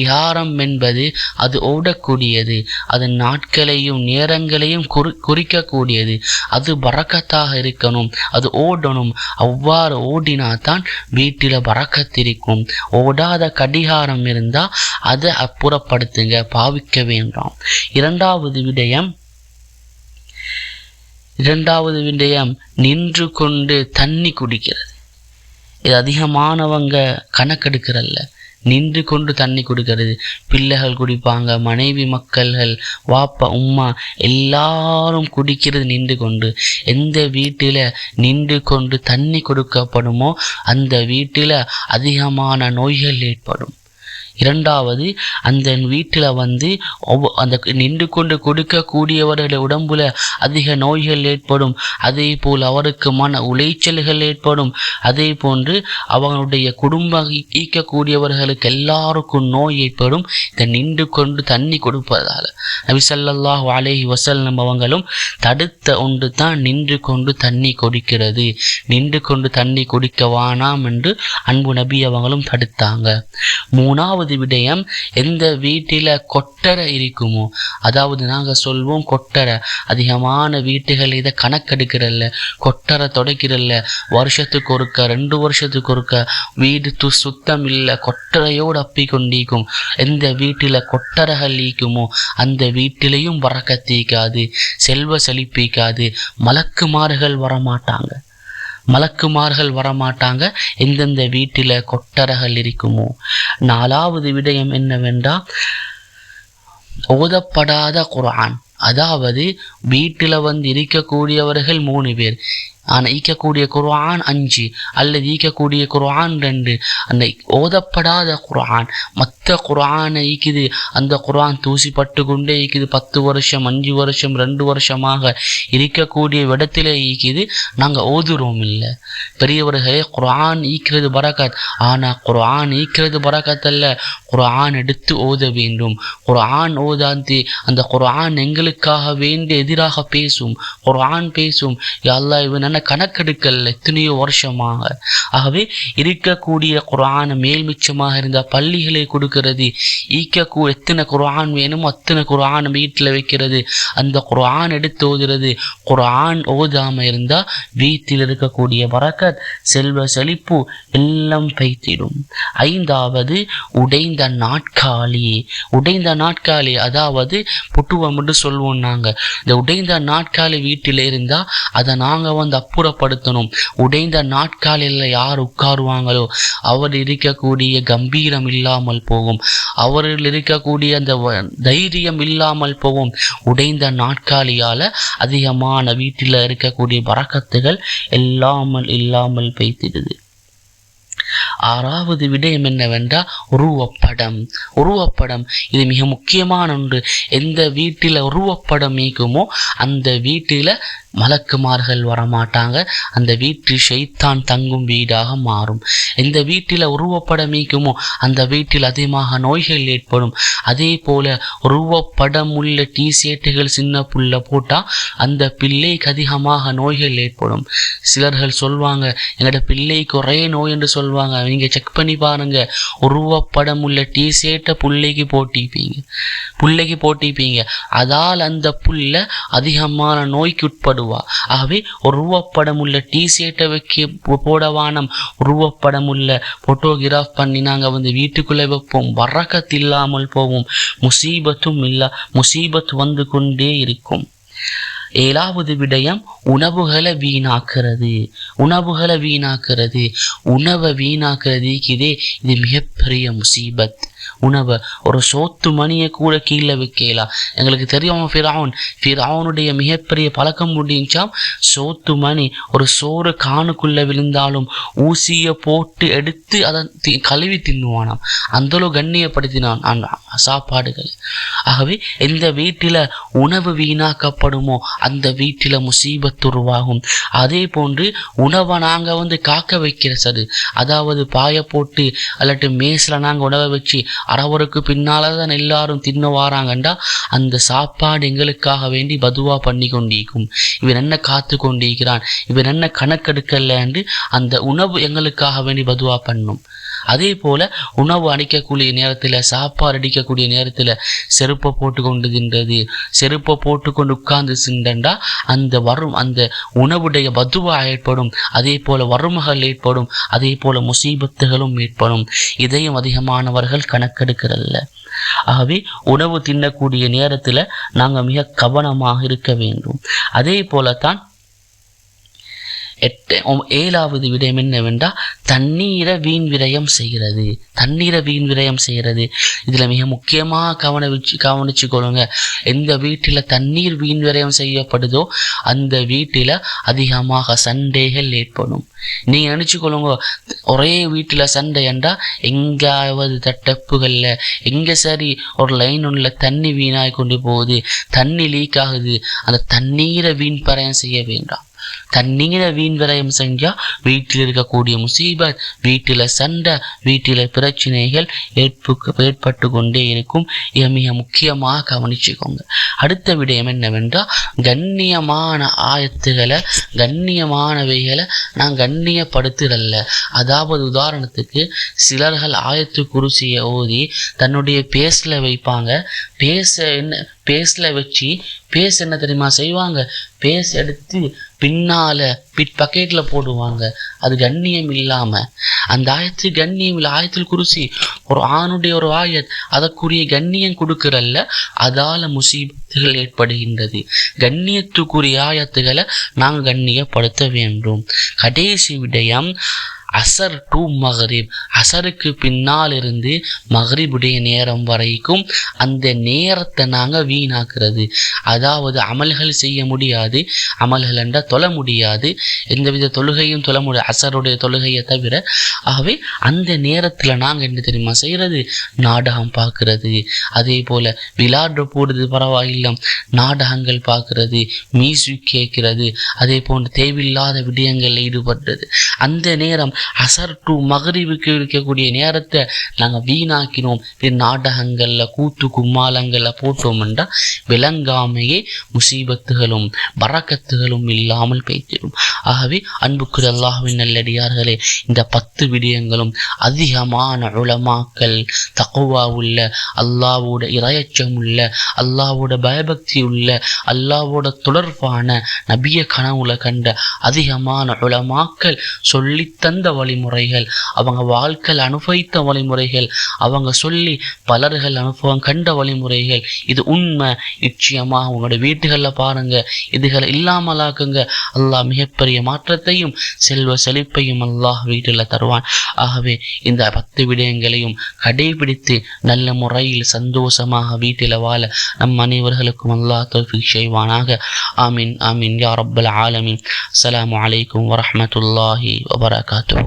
விகாரம் என்பது அது ஓடக்கூடியது. அது நாட்களையும் நேரங்களையும் குறி குறிக்கக்கூடியது. அது பறக்கத்தாக இருக்கணும். அது ஓடணும். அவ்வாறு ஓடினா தான் வீட்டில் பறக்கத்திருக்கும் ஓடாத கடிகாரம் இருந்தால் அதை அப்புறப்படுத்துங்க. பாவிக்க வேண்டாம். இரண்டாவது விடயம் இரண்டாவது விடயம் நின்று கொண்டு தண்ணி குடிக்கிறது. இது அதிகமானவங்க கணக்கெடுக்கிறல்ல. நின்று கொண்டு தண்ணி கொடுக்கிறது. பிள்ளைகள் குடிப்பாங்க மனைவி மக்கள்கள் வாப்பா உம்மா எல்லாரும் குடிக்கிறது நின்று கொண்டு. எந்த வீட்டில் நின்று கொண்டு தண்ணி கொடுக்கப்படுமோ அந்த வீட்டில் அதிகமான நோய்கள் ஏற்படும். இரண்டாவது அந்த வீட்டில் வந்து ஒவ்வொ- அந்த நின்று கொண்டு கொடுக்கக்கூடியவர்கள் உடம்புல அதிக நோய்கள் ஏற்படும். அதே போல் அவருக்கு மன உளைச்சல்கள் ஏற்படும். அதே போன்று அவங்களுடைய குடும்ப ஈக்கக்கூடியவர்களுக்கு எல்லாருக்கும் நோய் ஏற்படும். இந்த நின்று கொண்டு தண்ணி கொடுப்பதால். நபிசல்லாஹ் அலேஹி அலைஹி நம்பவங்களும் அவங்களும் தடுத்த ஒன்று தான் நின்று கொண்டு தண்ணி குடிக்கிறது. நின்று கொண்டு தண்ணி குடிக்க வானாம் என்று அன்பு நபி அவங்களும் தடுத்தாங்க. மூணாவது விடயம் எந்த வீட்டில் கொட்டரை இருக்குமோ அதாவது நாங்கள் சொல்வோம் கொட்டரை. அதிகமான வீட்டுகள் இதை கணக்கெடுக்கிறல்ல கொட்டரை தொடக்கிறல்ல. வருஷத்துக்கு ஒருக்க ரெண்டு வருஷத்துக்கு ஒருக்க வீடு து சுத்தம் இல்லை கொட்டரையோடு அப்பி கொண்டிருக்கும். எந்த வீட்டில் கொட்டரைகள் ஈக்குமோ அந்த வீட்டிலையும் வரக்கத்தீக்காது செல்வ செழிப்பிக்காது மலக்குமாறுகள் வரமாட்டாங்க. மலக்குமார்கள் வரமாட்டாங்க. எந்தெந்த வீட்டில் கொட்டரகள் இருக்குமோ. நாலாவது விடயம் என்னவென்றால் ஓதப்படாத குரான் அதாவது வீட்டில் வந்து இருக்கக்கூடியவர்கள் மூணு பேர். ஆனால் ஈக்கக்கூடிய குர்ஆன் அஞ்சு அல்லது ஈக்கக்கூடிய குர்ஆன் ரெண்டு. அந்த ஓதப்படாத குர்ஆன் மற்ற குர்ஆனை ஈக்குது அந்த குர்ஆன் தூசிப்பட்டு கொண்டே ஈக்குது பத்து வருஷம் அஞ்சு வருஷம் ரெண்டு வருஷமாக இருக்கக்கூடிய விடத்திலே ஈக்குது நாங்கள் ஓதுறோம் இல்லை. பெரியவர்களே குரான் ஈக்கிறது பரக்கத். ஆனால் குரான் ஈக்கிறது பரக்கத் அல்ல. குரான் எடுத்து ஓத வேண்டும். குரான் ஓதாந்தி அந்த குரான் எங்களுக்காக வேண்டி எதிராக பேசும். குரான் பேசும். யா அல்லாஹ் இவன் என்ன கணக்கெடுக்கல எத்தனையோ வருஷமாக. ஆகவே இருக்கக்கூடிய குரான் மேல் மிச்சமாக இருந்த பள்ளிகளை கொடுக்க இருக்கிறது ஈக்கக்கு எத்தனை குரான் வேணுமோ அத்தனை குரான் வீட்டில் வைக்கிறது. அந்த குரான் எடுத்து ஓதுறது. குரான் ஓதாம இருந்தா வீட்டில் இருக்கக்கூடிய வரக்கத் செல்வ செழிப்பு எல்லாம் பைத்திடும். ஐந்தாவது உடைந்த நாட்காலி. உடைந்த நாட்காலி அதாவது புட்டுவம் என்று சொல்லுவோம் நாங்க. இந்த உடைந்த நாட்காலி வீட்டில் இருந்தா அதை நாங்க வந்து அப்புறப்படுத்தணும். உடைந்த நாட்காலியில் யார் உட்காருவாங்களோ அவர் இருக்கக்கூடிய கம்பீரம் இல்லாமல் போகும். அவர்கள் இருக்கக்கூடிய அந்த வ- தைரியம் இல்லாமல் போகும். உடைந்த நாட்காலியால் அதிகமான வீட்டில் இருக்கக்கூடிய பறக்கத்துகள் இல்லாமல் இல்லாமல் பெய்திடுது ஆறாவது விடயம் என்னவென்றால் உருவப்படம். உருவப்படம் இது மிக முக்கியமான ஒன்று. எந்த வீட்டில் உருவப்படம் நீக்குமோ அந்த வீட்டில் மலக்குமார்கள் வரமாட்டாங்க. அந்த வீட்டு ஷைத்தான் தங்கும் வீடாக மாறும். எந்த வீட்டில் உருவப்படம் நீக்குமோ அந்த வீட்டில் அதிகமாக நோய்கள் ஏற்படும். அதே போல உருவப்படம் உள்ள டீ ஷர்ட்டுகள் சின்ன புள்ள போட்டால் அந்த பிள்ளைக்கு அதிகமாக நோய்கள் ஏற்படும். சிலர்கள் சொல்வாங்க எங்களோட பிள்ளைக்கு ஒரே நோய் என்று சொல்வாங்க. நீங்க செக் பண்ணி பாருங்க. உருவப்படம் உள்ள டிஷர்ட்டை பிள்ளைக்கு புள்ளைக்கு போட்டிப்பீங்க புள்ளைக்கு போட்டிப்பீங்க அதால் அந்த புள்ள அதிகமான நோய்க்கு உட்படுவா. ஆகவே உருவப்படம் உள்ள டிஷர்ட்டை வைக்க போடவானம். உருவப்படம் உள்ள போட்டோகிராஃப் பண்ணி நாங்கள் வந்து வீட்டுக்குள்ளே வைப்போம். வரக்கத்து இல்லாமல் போவோம். முசீபத்தும் இல்லா முசீபத் வந்து கொண்டே இருக்கும். ஏழாவது விடயம் உணவுகளை வீணாக்கிறது. உணவுகளை வீணாக்கிறது. உணவை வீணாக்கிறதுக்கு இதே இது மிகப்பெரிய முசீபத். உணவை. ஒரு சோத்து மணியை கூட கீழே வைக்கலாம் எங்களுக்கு தெரியும் ஃபிரௌன் ஃபிரௌனுடைய மிகப்பெரிய பழக்கம் முடிஞ்சாம் சோத்து மணி. ஒரு சோறு காணுக்குள்ளே விழுந்தாலும் ஊசியை போட்டு எடுத்து அதை தி- கழுவி தின்னுவானாம். அந்தளவு கண்ணியப்படுத்தினான் அந்த சாப்பாடுகள். ஆகவே எந்த வீட்டில் உணவு வீணாக்கப்படுமோ அந்த வீட்டில் முசீபத்து உருவாகும். அதே போன்று உணவை நாங்கள் வந்து காக்க வைக்கிற சது அதாவது பாய போட்டு அல்லாட்டி மேஸில் நாங்கள் உணவை வச்சு அரவருக்கு பின்னால தான் எல்லாரும் தின்ன வாராங்கண்டா அந்த சாப்பாடு எங்களுக்காக வேண்டி பதுவா பண்ணி கொண்டிருக்கும். இவன் என்ன காத்து கொண்டிருக்கிறான்? இவன் என்ன கணக்கெடுக்கலன்னு அந்த உணவு எங்களுக்காக வேண்டி பதுவா பண்ணும். அதே போல உணவு அடிக்கக்கூடிய நேரத்தில் சாப்பாடு அடிக்கக்கூடிய நேரத்தில் செருப்பை போட்டு கொண்டு தின்றது செருப்பை போட்டுக்கொண்டு உட்கார்ந்து சிந்தண்டா அந்த வரும் அந்த உணவுடைய பதுவா ஏற்படும். அதே போல வறுமைகள் ஏற்படும். அதே போல முசீபத்துகளும் ஏற்படும். இதையும் அதிகமானவர்கள் கணக்கெடுக்கிறதில்ல ஆகவே உணவு தின்னக்கூடிய நேரத்தில் நாங்கள் மிக கவனமாக இருக்க வேண்டும். அதே போலத்தான் எட்டு ஏழாவது விடயம் என்னவென்றால் தண்ணீரை வீண் விரயம் செய்கிறது. தண்ணீரை வீண் விரயம் செய்கிறது. இதில் மிக முக்கியமாக கவன கவனிச்சு கொள்ளுங்க எந்த வீட்டில் தண்ணீர் வீண் விரயம் செய்யப்படுதோ அந்த வீட்டில் அதிகமாக சண்டைகள் ஏற்படும். நீங்கள் நினச்சி கொள்ளுங்க ஒரே வீட்டில் சண்டை என்றால் எங்காவது தட்டப்புகளில் எங்கே சரி ஒரு லைன் உள்ள தண்ணி வீணாய் கொண்டு போகுது தண்ணி லீக் ஆகுது அந்த தண்ணீரை வீண் பரயம் செய்ய வேண்டாம். தண்ணீர வீண் விரயம் செஞ்சா வீட்டில் இருக்கக்கூடிய முசீபத் வீட்டில் சண்டை வீட்டில் பிரச்சனைகள் ஏற்புக்கு ஏற்பட்டு கொண்டே இருக்கும். இதை மிக முக்கியமாக கவனிச்சுக்கோங்க. அடுத்த விடயம் என்னவென்றால் கண்ணியமான ஆயத்துகளை கண்ணியமானவைகளை நான் கண்ணியப்படுத்துதல்ல. அதாவது உதாரணத்துக்கு சிலர்கள் ஆயத்து குருசியை ஓதி தன்னுடைய பேஸ்ல வைப்பாங்க. பேச என்ன பேஸ்ல வச்சு பேஸ் என்ன தெரியுமா செய்வாங்க? பேஸ் எடுத்து பின்னால் பிட் போடுவாங்க. அது கண்ணியம் இல்லாமல் அந்த ஆயத்து கண்ணியம் இல்லை ஆயத்தில் குருசி. ஒரு ஆணுடைய ஒரு ஆயத் அதற்குரிய கண்ணியம் கொடுக்குறல்ல அதால் முசீபத்துகள் ஏற்படுகின்றது. கண்ணியத்துக்குரிய ஆயத்துகளை நாங்கள் கண்ணியப்படுத்த வேண்டும். கடைசி விடயம் அசர் டு மஹரீப். அசருக்கு பின்னால் இருந்து மகரிபுடைய நேரம் வரைக்கும் அந்த நேரத்தை நாங்கள் வீணாக்குறது. அதாவது அமல்கள் செய்ய முடியாது. அமல்கள் என்றால் தொழ முடியாது. எந்தவித தொழுகையும் தொழ முடியாது. அசருடைய தொழுகையை தவிர. ஆகவே அந்த நேரத்தில் நாங்கள் என்ன தெரியுமா செய்கிறது நாடகம் பார்க்கறது. அதே போல் விளையாட போடுறது பரவாயில்லை. நாடகங்கள் பார்க்கறது மியூசிக் கேட்கிறது அதே போன்று தேவையில்லாத விடயங்களில் ஈடுபடுறது. அந்த நேரம் அசர் டு மகரிவுக்கு இருக்கக்கூடிய நேரத்தை நாங்கள் வீணாக்கினோம். இது நாடகங்களில் கூத்து கும்மாலங்களில் போட்டோம்ன்றா விளங்காமையே முசீபத்துகளும் பறக்கத்துகளும் இல்லாமல் பேசிடும் ஆகவே அன்புக்குரிய அல்லாஹுவின் நல்லடியார்களே இந்த பத்து விடயங்களும் அதிகமான உளமாக்கல் தக்குவா உள்ள அல்லாவோட இரையச்சம் உள்ள அல்லாவோட பயபக்தி உள்ள அல்லாவோட தொடர்பான நபிய கனவுல கண்ட அதிகமான உளமாக்கல் சொல்லித்தந்த வழிமுறைகள் அவங்க வாழ்க்கையில் அனுபவித்த வழிமுறைகள் அவங்க சொல்லி பலர்கள் அனுபவம் கண்ட வழிமுறைகள் இது உண்மை. நிச்சயமாக உங்களோட வீட்டுகளில் பாருங்க இதுகளை இல்லாமலாக்குங்க. அல்லாஹ் மிகப்பெரிய மாற்றத்தையும் செல்வ செழிப்பையும் அல்லாஹ் வீட்டில் தருவான். ஆகவே இந்த பத்து விடயங்களையும் கடைபிடித்து நல்ல முறையில் சந்தோஷமாக வீட்டில் வாழ நம் அனைவர்களுக்கும் அல்லாஹ் தௌஃபீக் செய்வானாக. ஆமீன் ஆமீன் யா ரப்பல் ஆலமின். அஸ்ஸலாமு வலைக்கம் வரமத்துல்லாஹி வபரகாத்து